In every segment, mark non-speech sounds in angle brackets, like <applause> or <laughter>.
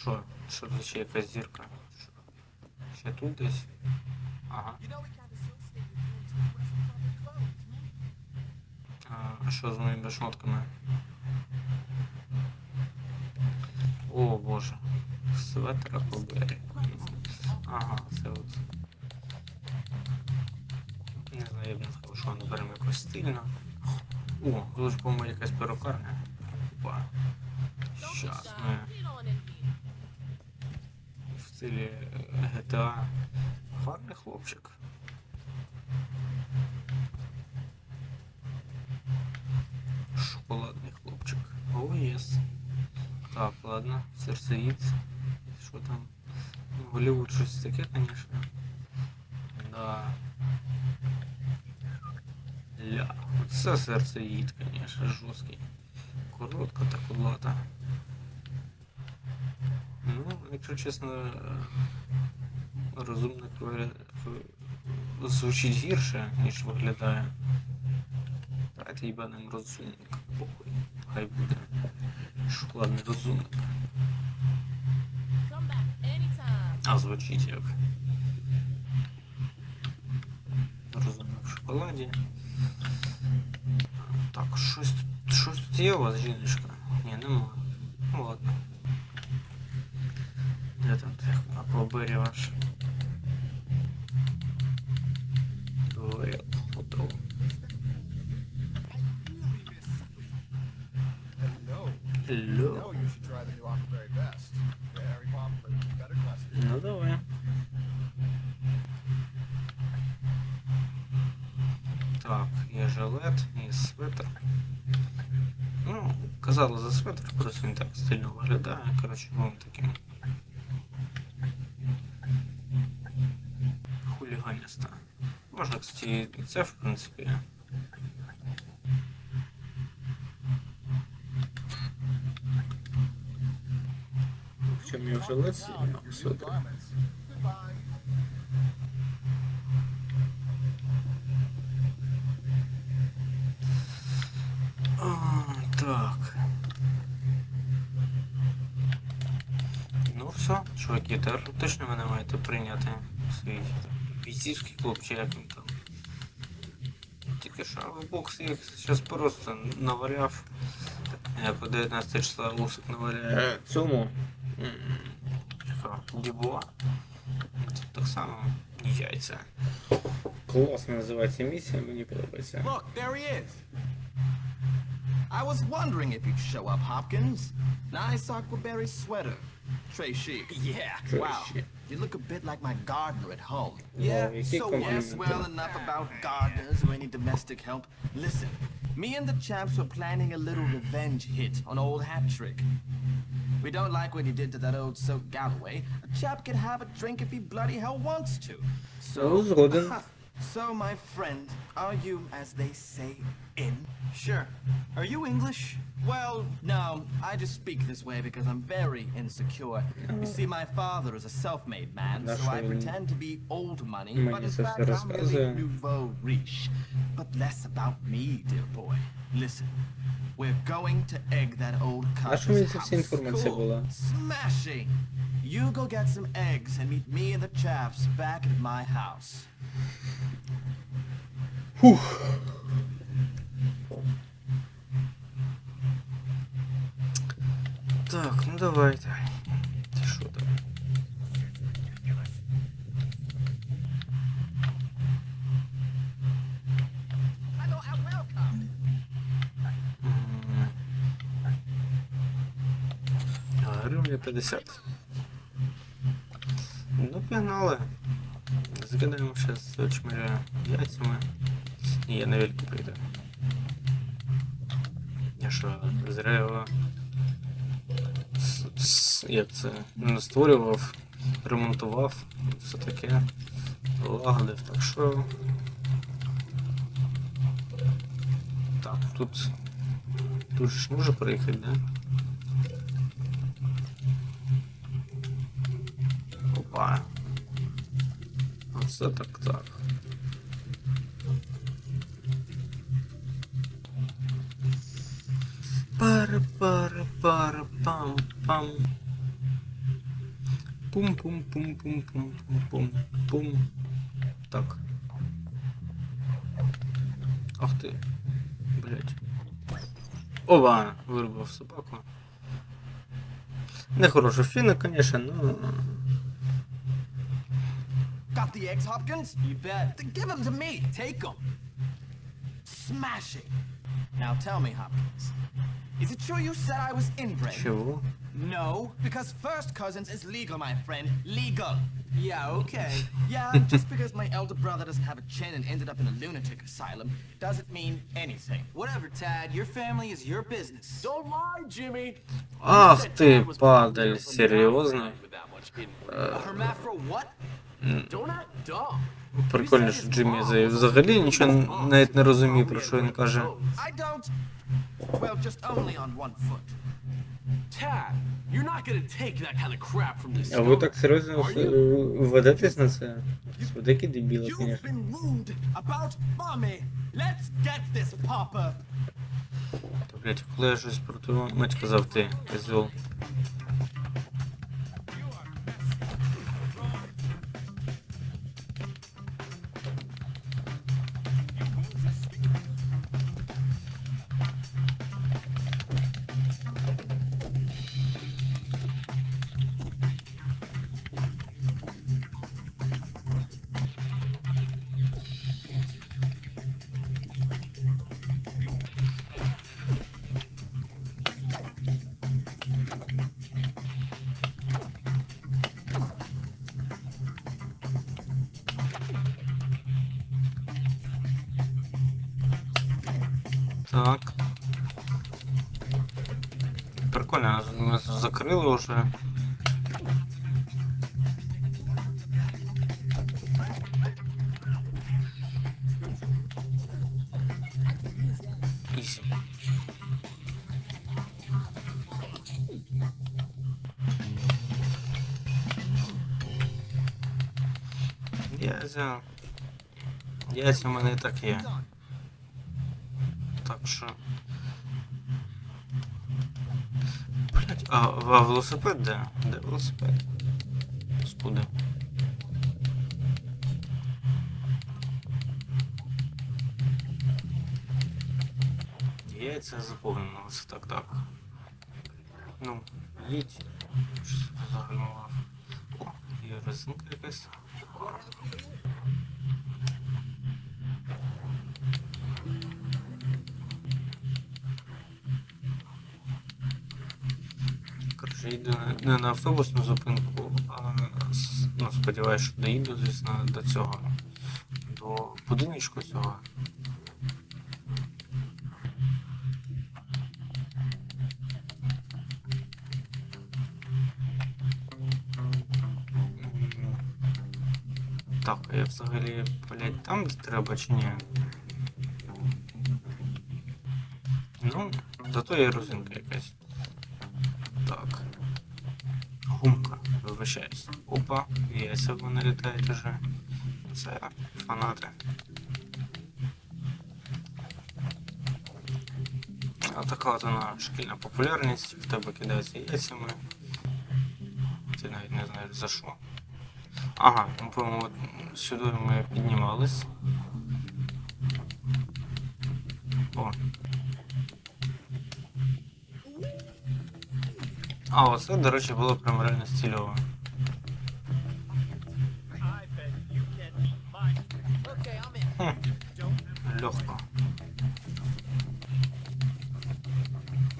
що? Що тут ще якась зірка? Що? Ще тут десь? Ага. А що з моїми шмотками? О боже. Светра побері. Ага, це от. Не знаю, я б не сказав, що воно беремо якось стильно. О, тут ж, по-моєму, якась перукарня. Опа. Щас ми Get on in here. в стилі GTA. Гарний хлопчик. Шоколадний хлопчик. О, єс. Так, ладно, серцеїд. Що там? Ну, Голівуд щось таке, конечно. Да. Ля. Оце серцеїд, конечно, жорсткий. Коротка та кудлата. Ну, якщо чесно, е, розумник вигля- в- звучить гірше, ніж виглядає. Давайте їбаним розумник. Похуй. Хай буде. Шоколадний розумник. Come back anytime. А звучить як. Розумник в шоколаді. Так, щось, тут- щось тут є у вас, жіночка? Ні, нема. Ну ладно. Aquaberry Best. Very popular. Better classic. Ну давай. Так, є жилет і свитер. Ну, казали за свитер, просто він так стильно виглядає. Коротше, ну таким. Можна, кстати, і це, в принципі. В чому я. Goodbye. А, так. Ну все, чуваки, тепер точно мене маєте прийняти свій бійцівський клуб, чи як він там. Тільки що в бокс їх зараз просто наваляв. Як у 19 числа Усик наваляє цьому. м, Дібуа. Тут так само яйця. Класно називається місія, мені подобається. Look, there he is. I was wondering if you'd show up, Hopkins. Nice aquaberry sweater. Trey Sheik. Yeah. Trey wow. Sheik. You look a bit like my gardener at home. Yeah. yeah so yes, well enough about gardeners or any domestic help. Listen, me and the chaps were planning a little revenge hit on old hat trick. We don't like what he did to that old soak Galloway. A chap can have a drink if he bloody hell wants to. So, <laughs> so, my friend, are you, as they say, in? Sure. Are you English? Well, no. I just speak this way because I'm very insecure. You oh. see, my father is a self-made man, so I pretend to be old money, but in fact I'm really nouveau riche. But less about me, dear boy. Listen, we're going to egg that old cottage. Cool. Smashing! You go get some eggs and meet me and the chaps back at my house. Whew. Так, ну давайте. Ти що там? Hello and welcome. М. А, Гривня 50. Ну, пігнали. Закидаємо зараз очмеля яйцями. І я на вельку прийду. Я що, зря його с- с- як це не створював, ремонтував, все таке, лагодив, так що. Так, тут. Тут ж може проїхати, да? Опа. Оце так так. Пара пара пара пам пам. Пум-пум-пум-пум-пум-пум-пум. Так. Ах ти. Блять. Ова! Вирубав собаку. Нехороша фіна, конечно, но. Got the eggs, Hopkins? You bet. Then give them to me. Take them. Smashing. Now tell me, Hopkins. Is it true you said I was inbred? Чого? No, because first cousins is legal, my friend. Legal. Yeah, okay. Yeah, <laughs> just because my elder brother doesn't have a chin and ended up in a lunatic asylum doesn't mean anything. Whatever, Tad. Your family is your business. Don't lie, Jimmy. Ах ти, падаль, серйозно? A hermaphro what? Don't act dumb. Прикольно, що Джиммі за- взагалі нічого навіть не розуміє, про що він каже. Well, just only on one foot. Tad, you're not gonna take that kind of crap from this. А ви так серйозно ведетесь на це? Ви такі конечно. You've been rude about mommy. Let's get this, Papa. Та, блядь, коли я щось про твою мать казав ти, козьол. Ми закрили вже. Ізі. Яйця. Яйця в мене і так є. Так що. А, а велосипед де? Де велосипед? Скуди? Яйця заповнилося, так, так. Ну, їдь. Щось загальмував. О, є резинка якась. Коротше, не- на автобусну зупинку, а ну, сподіваюся, що доїду, звісно, до цього. До будиночку цього. Так, я взагалі, блядь, там де треба чи ні? Ну, зато є розинка якась. Вибачаюсь. Опа, яйця вони літають уже. Це фанати. А така от вона шкільна популярність, в тебе кидаються яйцями. Ти навіть не знаєш за що. Ага, ну, по-моєму, сюди ми піднімались. О. А, оце, до речі, було прям реально стильово. Легко.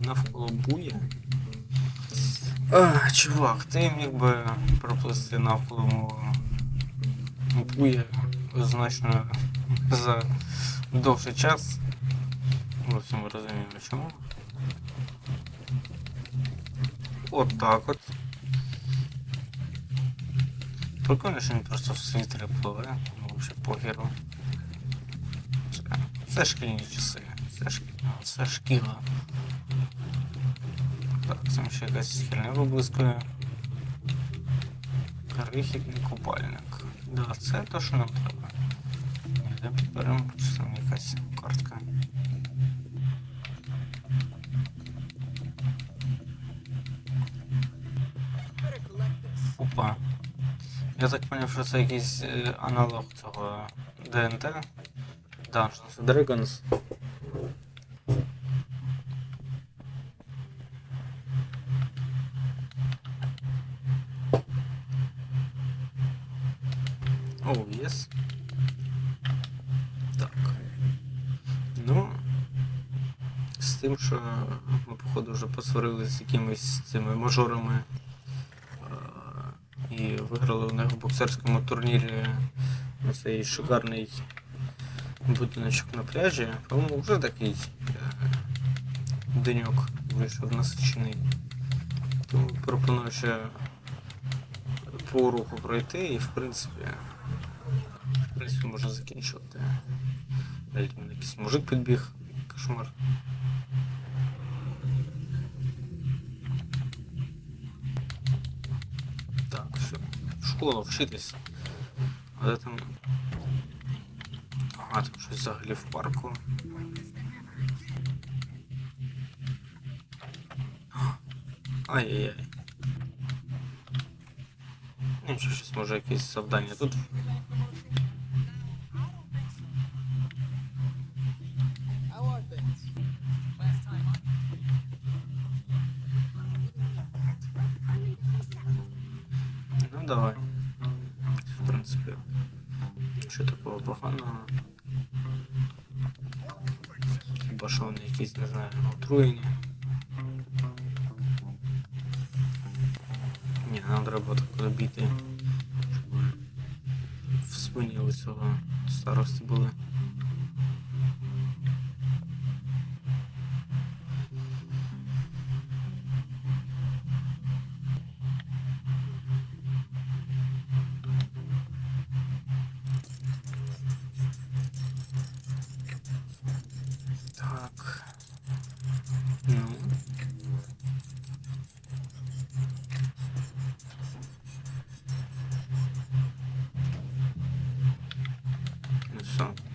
Навколо бує. А, чувак, ти міг би проплисти навколо буя значно за довший час. Ми всі ми розуміємо чому. От так от. Прикольно, що він просто в світрі пливе, ну взагалі похеру. Це, шкільні часи. Це, шк... це шкіла. Так, там ще якась херня виблискує. Крихітний купальник. Да, це те, що нам треба. Ні, де підберемо, чи там якась картка. Опа. Я так поняв, що це якийсь е, аналог цього ДНТ. Dungeons and Dragons. Оу, єс. Так. Ну. З тим, що ми, походу, вже посварилися з якимись цими мажорами е, і виграли у них в боксерському турнірі цей шикарний будиночок на пляжі. По-моєму, вже такий е, деньок вийшов насичений. Тому пропоную ще по уроку пройти і в принципі. В принципі, можна закінчувати. Якийсь мужик підбіг. Кошмар. Так, все. В школу вчитись. А де там. Ага, там щось взагалі в парку. Ай-яй-яй. Нічого, щось може якесь завдання тут. How are things? Ну давай. В принципі. Що такого поганого? Хіба що вони якісь, не знаю, отруєні. Ні, нам треба так добити, щоб в цього старості були.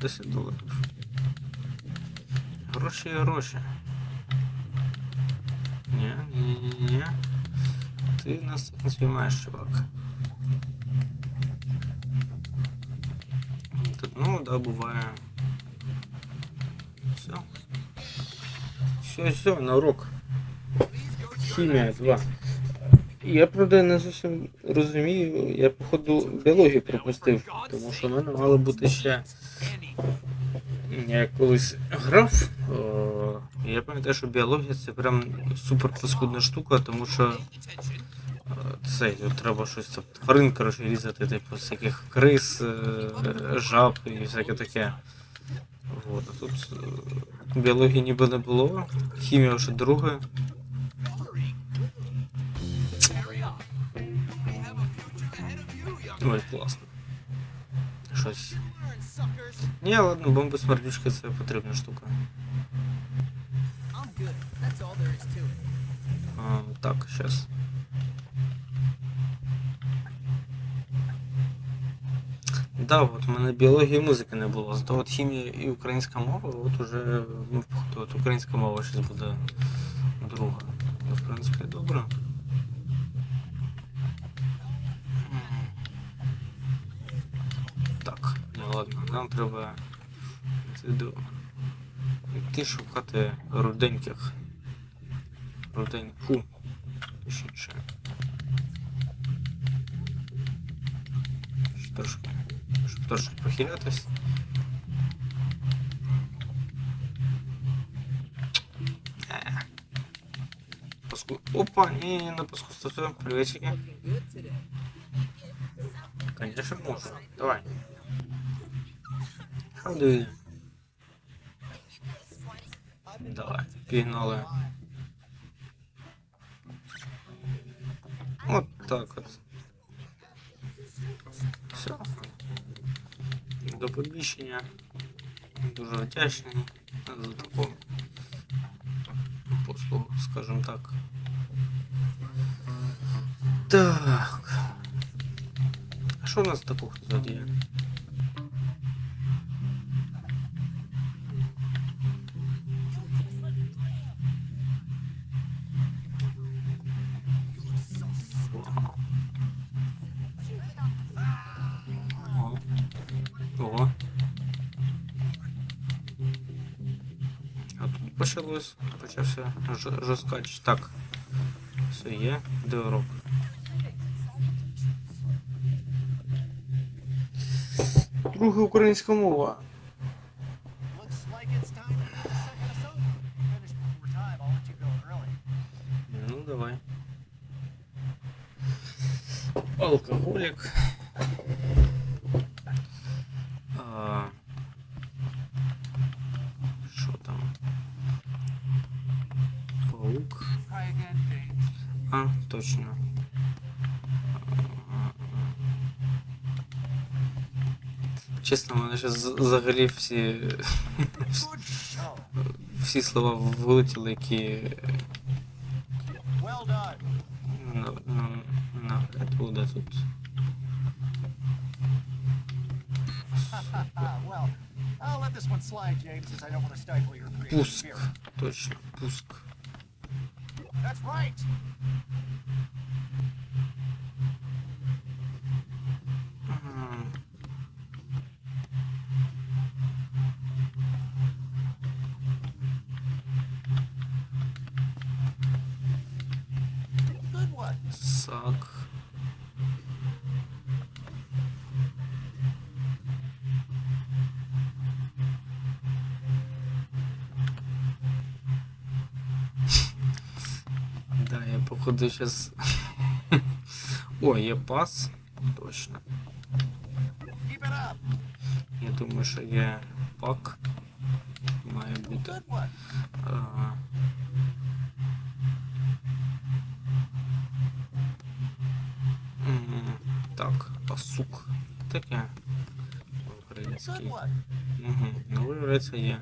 10 доларів. Гроші і гроші. Ні, ні, ні, ні, ні. Ти нас так не спіймаєш, чувак. Тут, ну, да, буває. Все. Все, все, на урок. Хімія 2. Я правда не зовсім розумію, я походу біологію пропустив, тому що в мене мало бути ще. Я колись грав. О, я пам'ятаю, що біологія це прям супер паскудна штука, тому що е, тут треба щось там тварин, коротше, різати, типу, всяких крис, е, жаб і всяке таке. Вот, а тут е, біології ніби не було, хімія вже друге. Ой, класно. Щось. Ні, ладно, бомби смердючка це потрібна штука. А, так, щас. Да, от у мене біології і музики не було. Зато от хімія і українська мова, от уже ну, от українська мова щось буде друга. Ну, в принципі, добре. Так, ні, ладно, нам треба йти шукати руденьких. Руденьку. Точніше. Трошки, щоб трошки похилятись. Е. Паску... Опа, ні, на паску все, приветики. Конечно, можно. Давай. How do you? Давай, пігнали. От так от. Все. До побічення. Дуже вдячний за таку послугу, скажімо так. Так. А що у нас такого тут Ж- жорсткач. Так. Все є. Де урок? Друга українська мова. Looks like it's Чесно, в мене ще з- взагалі всі, Good show. всі слова вилетіли, які Well done. на, на, нагляд буде тут. well, I'll let this one slide, James, since I don't want to stifle your creative Пуск. spirit. Точно, пуск. That's right. Ага. Good one. Сак. Да, я походу сейчас... <laughs> О, є пас. Точно. Я думаю, що є пак. Має бути. Good one. А, м, Так, пасук. Таке. Український. Угу. Ну, виявляється, є.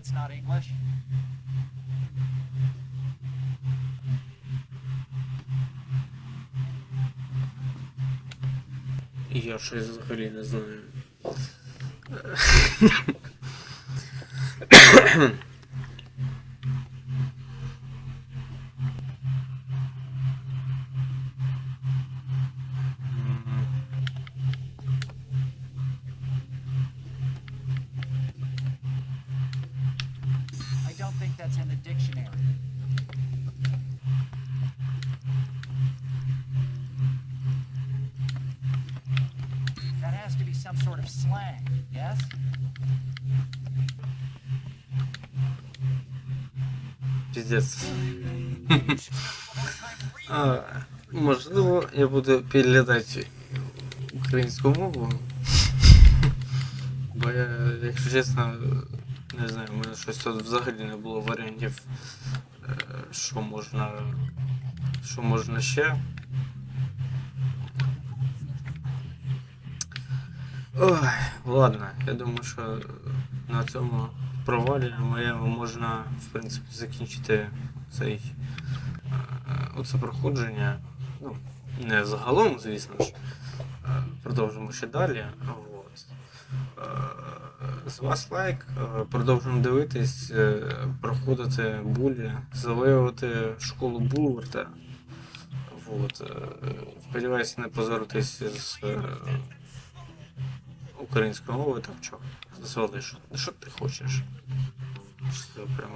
That's not English. Я щось взагалі не знаю. Of slang, yes? Піздець. <laughs> А, можливо, я буду підглядати українську мову. Бо я, якщо чесно, не знаю, у мене щось тут взагалі не було варіантів, е, що можна. Що можна ще. Ой, ладно, я думаю, що на цьому провалі моєму можна, в принципі, закінчити цей е, оце проходження. Ну, не загалом, звісно ж. Е, Продовжимо ще далі. От. Е, З вас лайк, продовжуємо дивитись, проходити булі, завоювати школу Булверта. Вот. е, Сподіваюся, не позоритись з українською мовою, так що, звали, що, що ти хочеш. Прямо